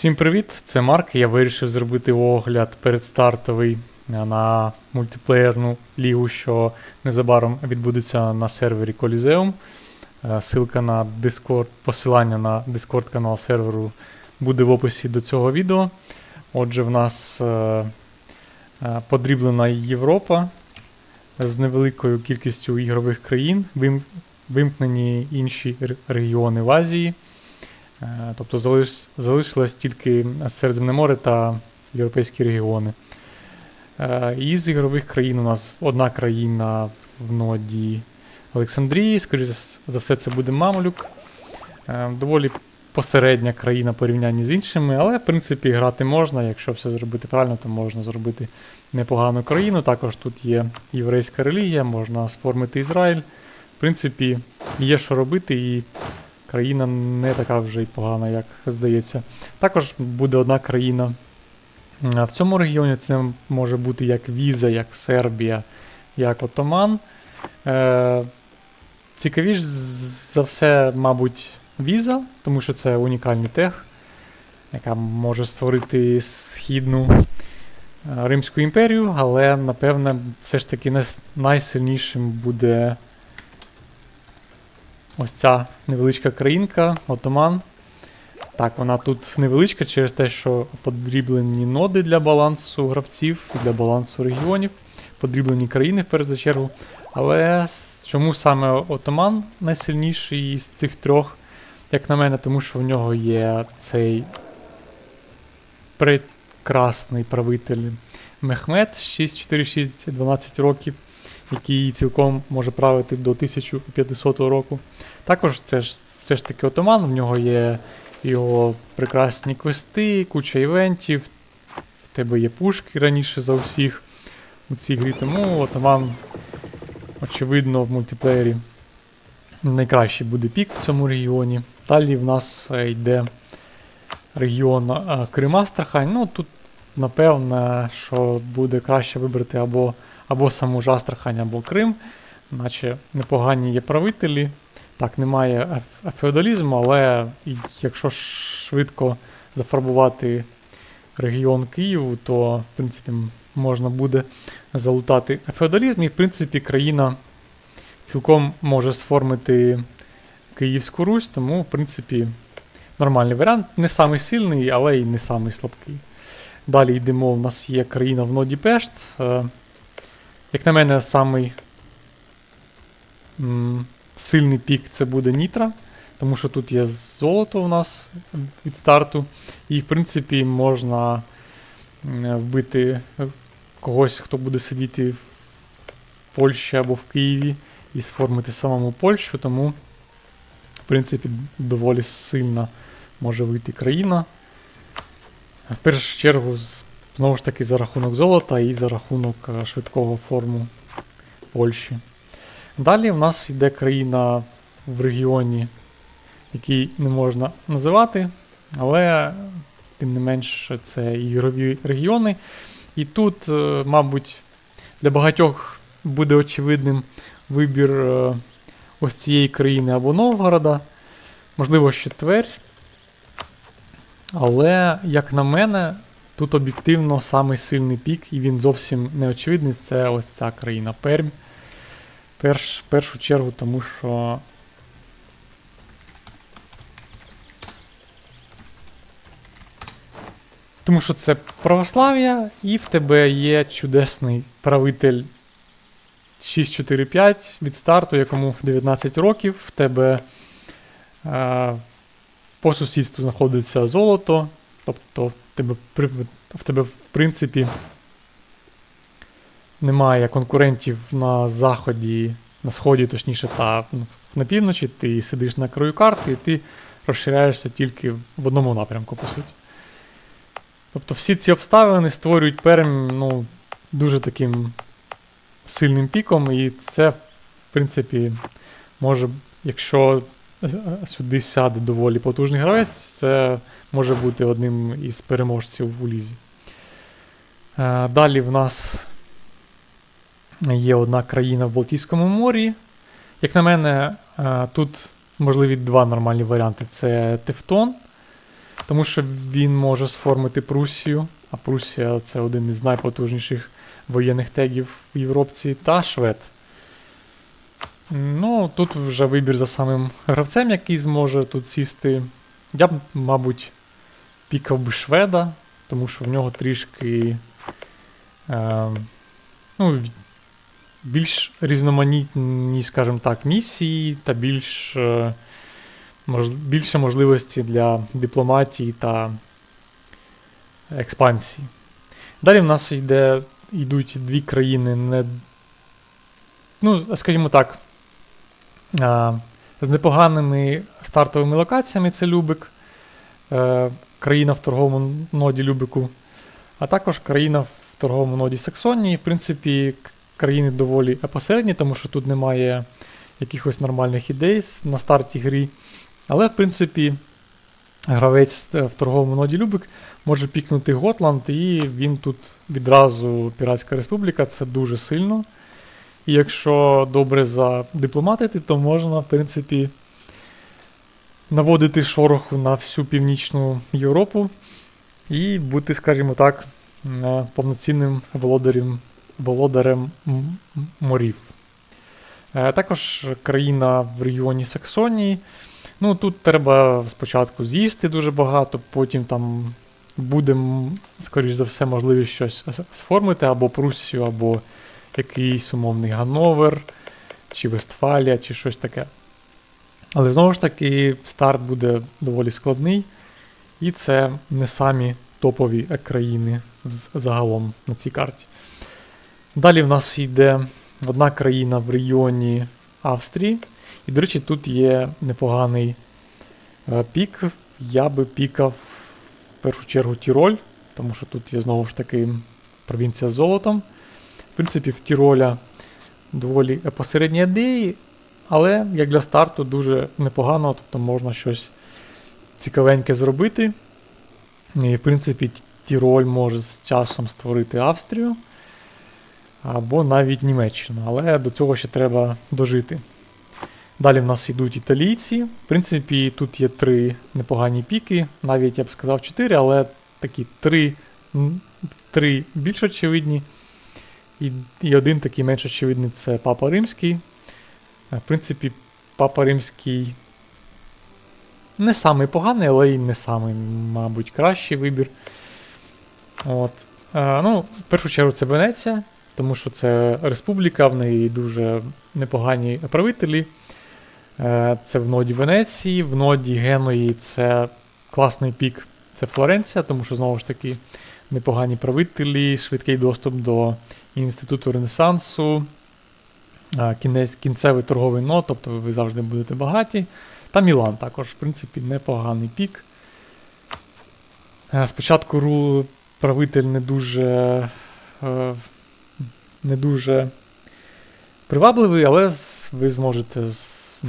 Всім привіт! Це Марк. Я вирішив зробити огляд передстартовий на мультиплеєрну лігу, що незабаром відбудеться на сервері Coliseum. Е, Ссылка на Discord, посилання на Discord канал серверу буде в описі до цього відео. Отже, в нас е, е, подріблена Європа з невеликою кількістю ігрових країн, вимкнені інші регіони в Азії. Е, Тобто залиш, залишилось тільки Середземне море та європейські регіони. Е, Із ігрових країн у нас одна країна в ноді Олександрії, скоріше за- все, це буде Мамлюк. Е, Доволі посередня країна порівнянні з іншими, але в принципі грати можна. Якщо все зробити правильно, то можна зробити непогану країну. Також тут є єврейська релігія, можна сформити Ізраїль. В принципі, є що робити, і країна не така вже й погана, як здається. Також буде одна країна. В цьому регіоні це може бути як Віза, як Сербія, як Отоман. Е, цікавіш за все, мабуть, Віза, тому що це унікальний тех, яка може створити східну е, Римську імперію, але, напевне, все ж таки найсильнішим буде ось ця невеличка країнка, Отоман. Так, вона тут невеличка через те, що подріблені ноди для балансу гравців, для балансу регіонів, подріблені країни в першу чергу. Але чому саме Отоман найсильніший із цих трьох, як на мене, тому що в нього є цей прекрасний правитель Мехмед 646-12 років, який цілком може правити до 1500 року. Також це ж все ж таки отоман, в нього є його прекрасні квести, куча івентів, в тебе є пушки раніше за усіх у цій грі, тому отоман, очевидно, в мультиплеєрі найкращий буде пік в цьому регіоні. Далі в нас е, йде регіон е, Крим Астрахань. Ну тут, напевне, що буде краще вибрати або, або саму ж Астрахань, або Крим, наче непогані є правителі. Так, немає феодалізму, але якщо швидко зафарбувати регіон Києву, то в принципі можна буде залутати феодалізм, і в принципі країна цілком може сформити Київську Русь, тому в принципі нормальний варіант. Не самий сильний, але й не самий слабкий. Далі йдемо, у нас є країна в ноді Пешт. Е, Як на мене, самий сильний пік це буде Нітра, тому що тут є золото у нас від старту. І, в принципі, можна вбити е, когось, хто буде сидіти в Польщі або в Києві і сформити самому Польщу, тому, в принципі, доволі сильна може вийти країна. В першу чергу, знову ж таки, за рахунок золота і за рахунок е, швидкого форму Польщі. Далі в нас йде країна в регіоні, який не можна називати, але тим не менш це ігрові регіони. І тут, е, мабуть, для багатьох буде очевидним вибір е, ось цієї країни або Новгорода, можливо, ще Тверь. Але, як на мене, тут об'єктивно самий сильний пік, і він зовсім не очевидний, це ось ця країна Пермь. Перш, першу чергу, тому що. Тому що це православ'я, і в тебе є чудесний правитель 645 від старту, якому 19 років. В тебе е, по сусідству знаходиться золото. Тобто тебе, в тебе, в принципі, немає конкурентів на заході, на сході, точніше, та ну, на півночі. Ти сидиш на краю карти, і ти розширяєшся тільки в одному напрямку, по суті. Тобто всі ці обставини створюють Пермь ну, дуже таким сильним піком, і це, в принципі, може, якщо сюди сяде доволі потужний гравець, це може бути одним із переможців у лізі. Е, Далі в нас є одна країна в Балтійському морі. Як на мене, е, тут можливі два нормальні варіанти: це Тевтон. тому що він може сформити Прусію, а Прусія це один із найпотужніших воєнних тегів в Європці, та Швед. Ну, тут вже вибір за самим гравцем, який зможе тут сісти. Я б, мабуть, пікав би шведа, тому що в нього трішки е, ну, більш різноманітні, скажімо так, місії та більш, е, більше можливості для дипломатії та експансії. Далі в нас йде, йдуть дві країни, не, ну, скажімо так, е, з непоганими стартовими локаціями це Любик, е, країна в торговому ноді Любику, а також країна в торговому ноді Саксонії. В принципі, країни доволі посередні, тому що тут немає якихось нормальних ідей на старті грі. Але, в принципі, гравець е, в торговому ноді Любик може пікнути Готланд, і він тут відразу Піратська Республіка, це дуже сильно. І якщо добре задипломатити, то можна, в принципі, наводити шороху на всю Північну Європу і бути, скажімо так, е, повноцінним володарем, володарем морів. Е, Також країна в регіоні Саксонії. Ну, тут треба спочатку з'їсти дуже багато, потім там буде, скоріш за все, можливість щось сформити або Пруссію, або якийсь умовний Ганновер, чи Вестфалія, чи щось таке. Але знову ж таки, старт буде доволі складний, і це не самі топові країни загалом на цій карті. Далі в нас йде одна країна в регіоні Австрії. І, до речі, тут є непоганий е, пік. Я би пікав в першу чергу Тіроль, тому що тут є знову ж таки провінція з золотом. В принципі, в Тіроля доволі посередні ідеї, але як для старту дуже непогано, тобто можна щось цікавеньке зробити. І, в принципі, Тіроль може з часом створити Австрію або навіть Німеччину, але до цього ще треба дожити. Далі в нас йдуть італійці. В принципі, тут є три непогані піки, навіть я б сказав чотири, але такі три, три більш очевидні. І, і один такий менш очевидний це Папа Римський. Е, В принципі, Папа Римський не самий поганий, але й не самий, мабуть, кращий вибір. От. Е, ну, в першу чергу, це Венеція, тому що це республіка, в неї дуже непогані правителі. Е, Це в ноді Венеції, в ноді Геної це класний пік, це Флоренція, тому що знову ж таки непогані правителі, швидкий доступ до інституту Ренесансу, е, кінець, кінцевий торговий нот, тобто ви завжди будете багаті. Та Мілан також, в принципі, непоганий пік. Е, Спочатку правитель не дуже, не дуже привабливий, але ви зможете з,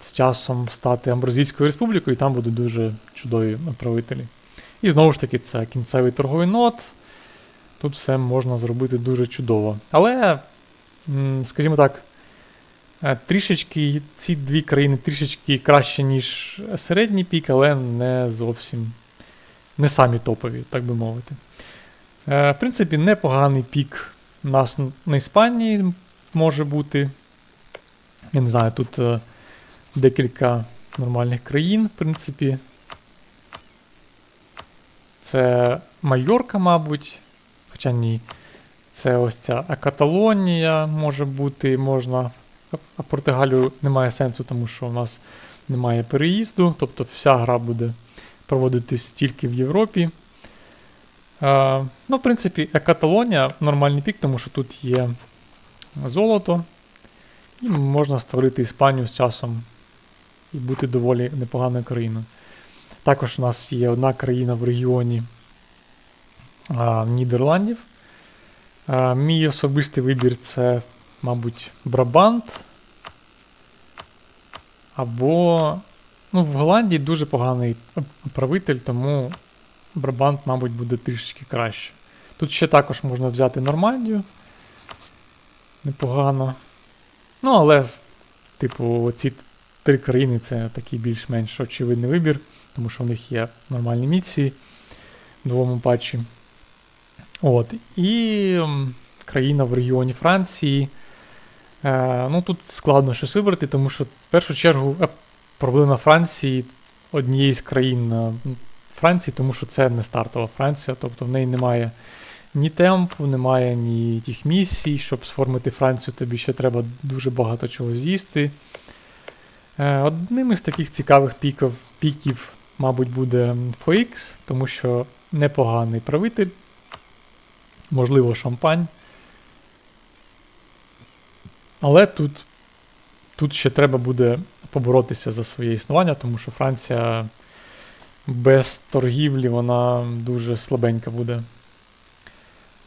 з часом стати Амброзійською республікою, і там будуть дуже чудові правителі. І знову ж таки, це кінцевий торговий нот. Тут все можна зробити дуже чудово. Але, скажімо так, е, трішечки ці дві країни трішечки краще, ніж середній пік, але не зовсім не самі топові, так би мовити. Е, В принципі, непоганий пік у нас на Іспанії може бути. Я не знаю, тут е, декілька нормальних країн, в принципі. Це Майорка, мабуть. Хоча ні. Це ось ця а Каталонія може бути, можна. А Португалію немає сенсу, тому що у нас немає переїзду, тобто вся гра буде проводитись тільки в Європі. Е, ну, в принципі, а Каталонія нормальний пік, тому що тут є золото. І можна створити Іспанію з часом і бути доволі непоганою країною. Також у нас є одна країна в регіоні а, Нідерландів. А, мій особистий вибір це, мабуть, Брабант. Або. Ну, в Голландії дуже поганий правитель, тому Брабант, мабуть, буде трішечки краще. Тут ще також можна взяти Нормандію. Непогано. Ну, але, типу, ці три країни це такий більш-менш очевидний вибір. тому що в них є нормальні міції в новому патчі. От. І країна в регіоні Франції. Е, ну, Тут складно щось вибрати, тому що в першу чергу е, проблема Франції однієї з країн е, Франції, тому що це не стартова Франція, тобто в неї немає ні темпу, немає ні тих місій. Щоб сформити Францію, тобі ще треба дуже багато чого з'їсти. Е, Одним із таких цікавих піків, піків, мабуть, буде FOX, тому що непоганий правитель, можливо, шампань. Але тут, тут ще треба буде поборотися за своє існування, тому що Франція без торгівлі вона дуже слабенька буде.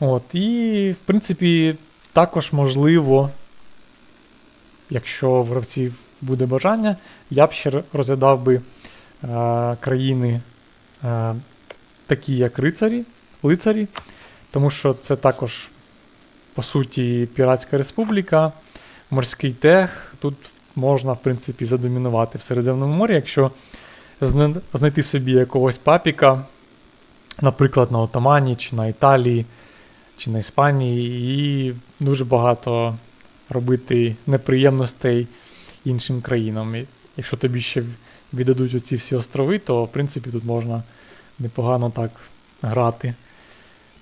От, І, в принципі, також можливо, якщо в гравців буде бажання, я б ще розглядав би е, країни, е, такі як рицарі, лицарі, тому що це також, по суті, Піратська Республіка, морський тех. Тут можна, в принципі, задомінувати в Середземному морі, якщо знайти собі якогось папіка, наприклад, на Отомані, чи на Італії, чи на Іспанії, і дуже багато робити неприємностей іншим країнам. І якщо тобі ще віддадуть оці всі острови, то в принципі тут можна непогано так грати.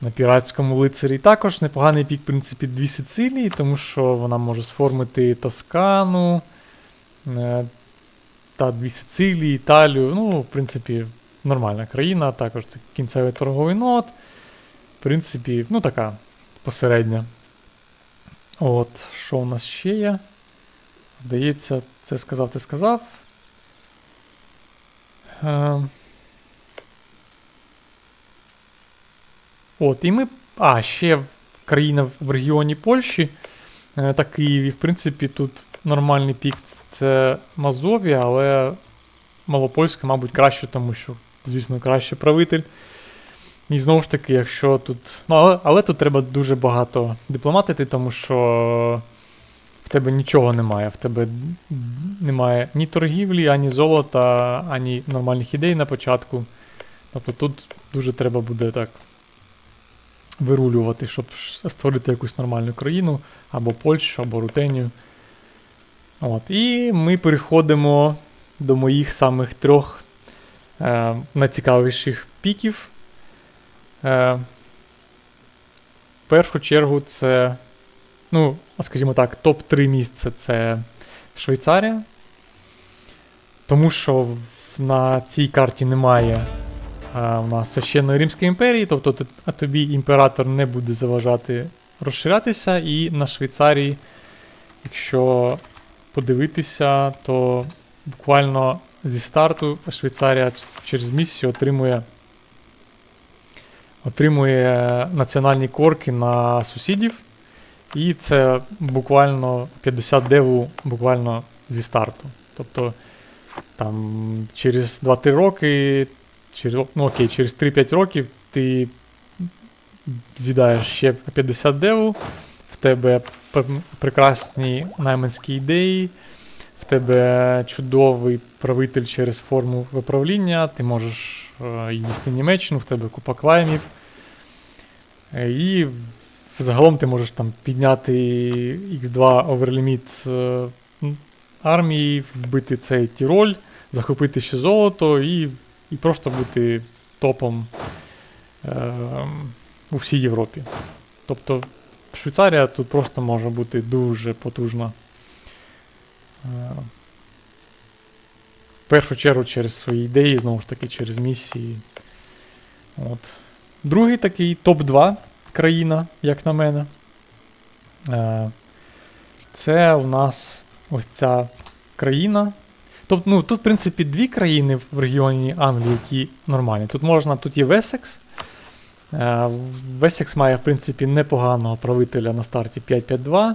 На піратському лицарі також непоганий пік, в принципі, дві Сицилії, тому що вона може сформити Тоскану е, та дві Сицилії, Італію. Ну, в принципі, нормальна країна, також це кінцевий торговий нот. В принципі, ну така посередня. От, що у нас ще є? Здається, це сказав, ти сказав. Е, От, і ми. А, ще країна в регіоні Польщі е, та Києві. В принципі, тут нормальний пік це Мазовія, але Малопольська, мабуть, краще, тому що, звісно, краще правитель. І знову ж таки, якщо тут. Ну, але, але тут треба дуже багато дипломатити, тому що в тебе нічого немає. В тебе немає ні торгівлі, ані золота, ані нормальних ідей на початку. Тобто тут дуже треба буде так вирулювати, щоб створити якусь нормальну країну, або Польщу, або Рутенію. От. І ми переходимо до моїх самих трьох е, найцікавіших піків. Е, в першу чергу це, ну, скажімо так, топ-3 місця це Швейцарія. Тому що на цій карті немає а, у нас священної Римської імперії, тобто а тобі імператор не буде заважати розширятися, і на Швейцарії, якщо подивитися, то буквально зі старту Швейцарія через місяць отримує, отримує національні корки на сусідів, і це буквально 50 деву буквально зі старту. Тобто там через 2-3 роки через, ну окей, через 3-5 років ти з'їдаєш ще 50 деву, в тебе прекрасні найманські ідеї, в тебе чудовий правитель через форму виправління, ти можеш е, їсти Німеччину, в тебе купа клаймів. Е, І загалом ти можеш там підняти X2 оверліміт е, армії, вбити цей Тіроль, захопити ще золото і і просто бути топом е, у всій Європі. Тобто Швейцарія тут просто може бути дуже потужна. Е, в першу чергу через свої ідеї, знову ж таки, через місії. От. Другий такий топ-2 країна, як на мене. Е, це у нас ось ця країна. Тобто, ну, тут, в принципі, дві країни в регіоні Англії, які нормальні. Тут можна, тут є Весекс. Е, Весекс має, в принципі, непоганого правителя на старті 5-5-2.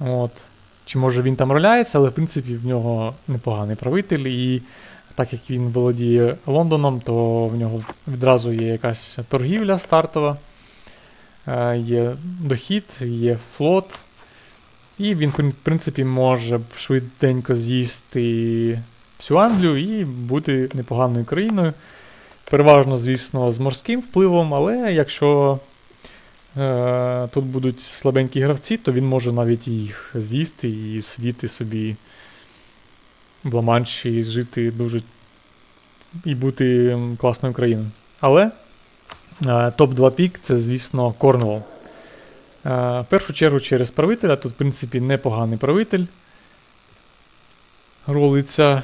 От. Чи може він там роляється, але в принципі в нього непоганий правитель, і так як він володіє Лондоном, то в нього відразу є якась торгівля стартова, е, є дохід, є флот. І він, в принципі, може швиденько з'їсти всю Англію і бути непоганою країною. Переважно, звісно, з морським впливом, але якщо е, тут будуть слабенькі гравці, то він може навіть їх з'їсти і сидіти собі в Ла-Манші, жити дуже і бути класною країною. Але е, топ-2 пік це, звісно, Корнвол. Е, в першу чергу через правителя. Тут, в принципі, непоганий правитель. Ролиться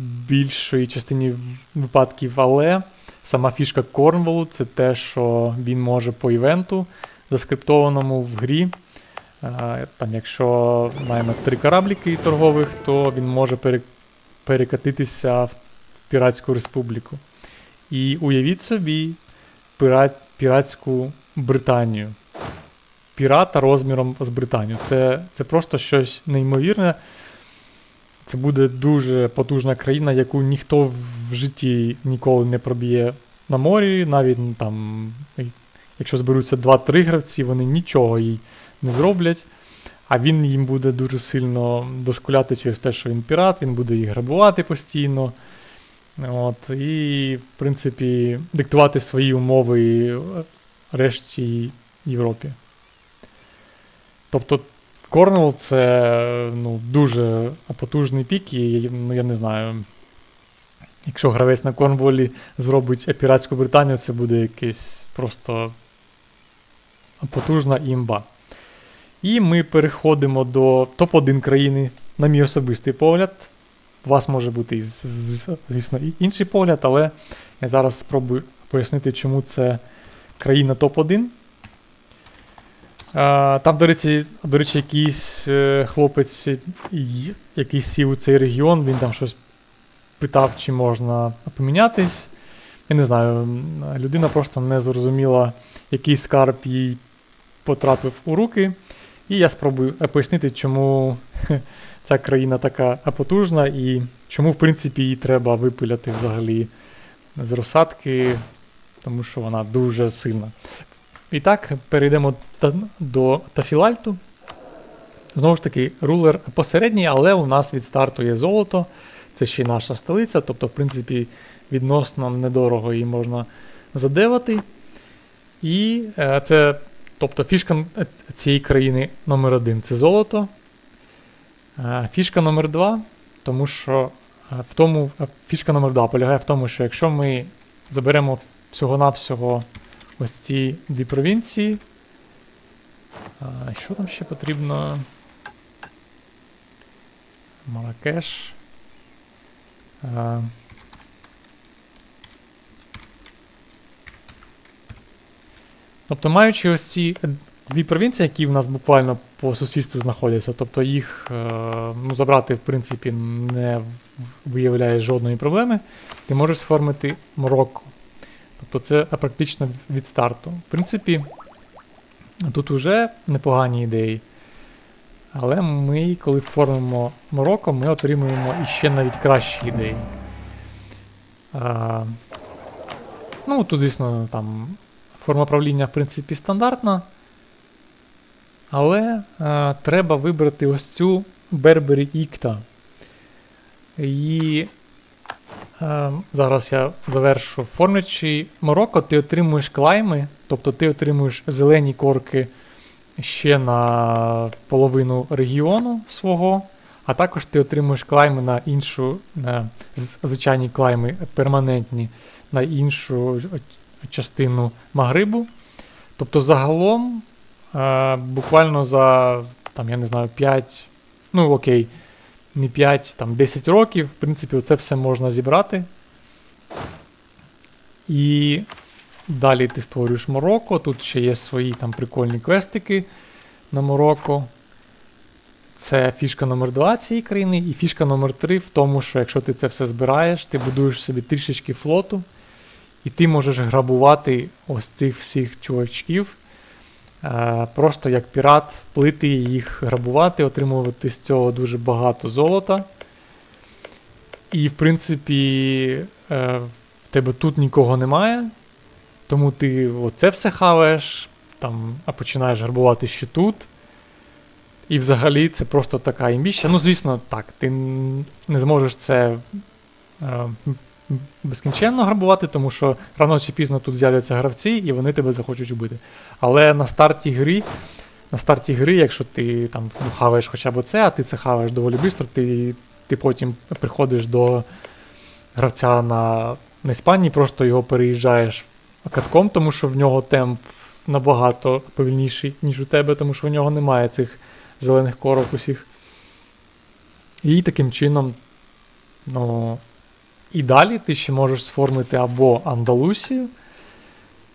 більшої частині випадків, але сама фішка Корнволу це те, що він може по івенту, заскриптованому в грі. е, Там, якщо маємо три корабліки торгових, то він може перекатитися в Піратську республіку. І уявіть собі пірат, піратську Британію. Пірата розміром з Британію. Це, це просто щось неймовірне. Це буде дуже потужна країна, яку ніхто в житті ніколи не проб'є на морі. Навіть ну, там, якщо зберуться 2-3 гравці, вони нічого їй не зроблять. А він їм буде дуже сильно дошкуляти через те, що він пірат, він буде їх грабувати постійно. От, і, в принципі, диктувати свої умови е, решті Європі. Тобто Корнвол це ну, дуже потужний пік, і ну, я не знаю. Якщо гравець на Корнволі зробить піратську Британію, це буде якесь просто потужна імба. І ми переходимо до топ-1 країни, на мій особистий погляд. У вас може бути, звісно, інший погляд, але я зараз спробую пояснити, чому це країна топ-1. Там, до речі, до речі, якийсь е, хлопець, який сів у цей регіон, він там щось питав, чи можна помінятись. Я не знаю, людина просто не зрозуміла, який скарб їй потрапив у руки. І я спробую е, пояснити, чому ця країна така потужна і чому, в принципі, її треба випиляти взагалі з розсадки, тому що вона дуже сильна. І так, перейдемо до Тафілальту. Знову ж таки, рулер посередній, але у нас від старту є золото. Це ще й наша столиця, тобто, в принципі, відносно недорого її можна задевати. І е, це, тобто, фішка цієї країни номер один це золото. Е, Фішка номер два, тому що е, в тому, е, фішка номер два полягає в тому, що якщо ми заберемо всього-навсього ось ці дві провінції. А, що там ще потрібно? Маракеш. А, Тобто, маючи ось ці дві провінції, які в нас буквально по сусідству знаходяться, тобто їх е, ну, забрати, в принципі, не виявляє жодної проблеми, ти можеш сформити Марокко. Тобто це практично від старту. В принципі, тут вже непогані ідеї. Але ми, коли формимо Марокко, ми отримуємо іще навіть кращі ідеї. А, ну, тут, звісно, там форма правління, в принципі, стандартна. Але а, треба вибрати ось цю Бербері Ікта. І Е, Зараз я завершу. Формлячи Марокко, ти отримуєш клайми, тобто ти отримуєш зелені корки ще на половину регіону свого, а також ти отримуєш клайми на іншу, на звичайні клайми перманентні на іншу частину Магрибу. Тобто загалом е, буквально за там, я не знаю, 5, ну окей, не 5, там 10 років, в принципі, це все можна зібрати. І далі ти створюєш Марокко. Тут ще є свої там прикольні квестики на Марокко. Це фішка номер 2 цієї країни, і фішка номер 3 в тому, що якщо ти це все збираєш, ти будуєш собі трішечки флоту, і ти можеш грабувати ось цих всіх чувачків. Е, просто як пірат плити їх грабувати, отримувати з цього дуже багато золота. І, в принципі, е, в тебе тут нікого немає, тому ти оце все хаваєш, там, а починаєш грабувати ще тут. І взагалі це просто така імбіща. Ну, звісно, так, ти не зможеш це е, безкінченно грабувати, тому що рано чи пізно тут з'являться гравці, і вони тебе захочуть убити. Але на старті гри, на старті гри, якщо ти там хаваєш хоча б це, а ти це хаваєш доволі швидко, ти, ти потім приходиш до гравця на, на Іспанії, просто його переїжджаєш катком, тому що в нього темп набагато повільніший, ніж у тебе, тому що в нього немає цих зелених корок усіх. І таким чином, ну, і далі ти ще можеш сформити або Андалусію,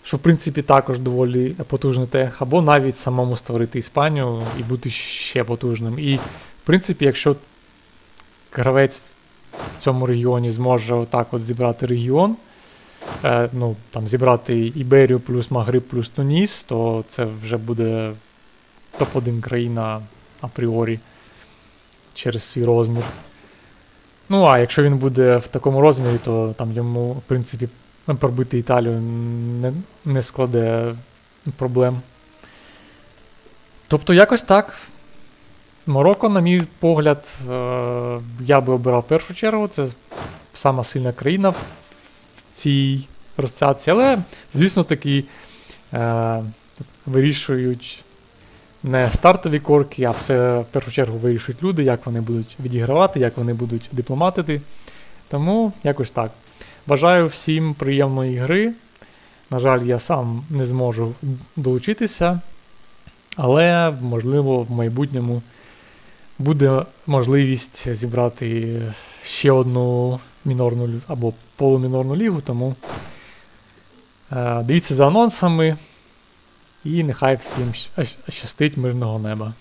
що в принципі також доволі потужний тех, або навіть самому створити Іспанію і бути ще потужним. І, в принципі, якщо гравець в цьому регіоні зможе отак от зібрати регіон, е, ну, там зібрати Іберію плюс Магриб плюс Туніс, то це вже буде топ-1 країна апріорі через свій розмір. Ну, а якщо він буде в такому розмірі, то там йому, в принципі, пробити Італію не, не складе проблем. Тобто, якось так. Марокко, на мій погляд, е, я би обирав в першу чергу. Це сама сильна країна в, цій розцятці. Але, звісно, таки е, вирішують не стартові корки, а все в першу чергу вирішують люди, як вони будуть відігравати, як вони будуть дипломатити. Тому якось так. Бажаю всім приємної гри. На жаль, я сам не зможу долучитися, але, можливо, в майбутньому буде можливість зібрати ще одну мінорну або полумінорну лігу, тому е, дивіться за анонсами і нехай всім щастить мирного неба.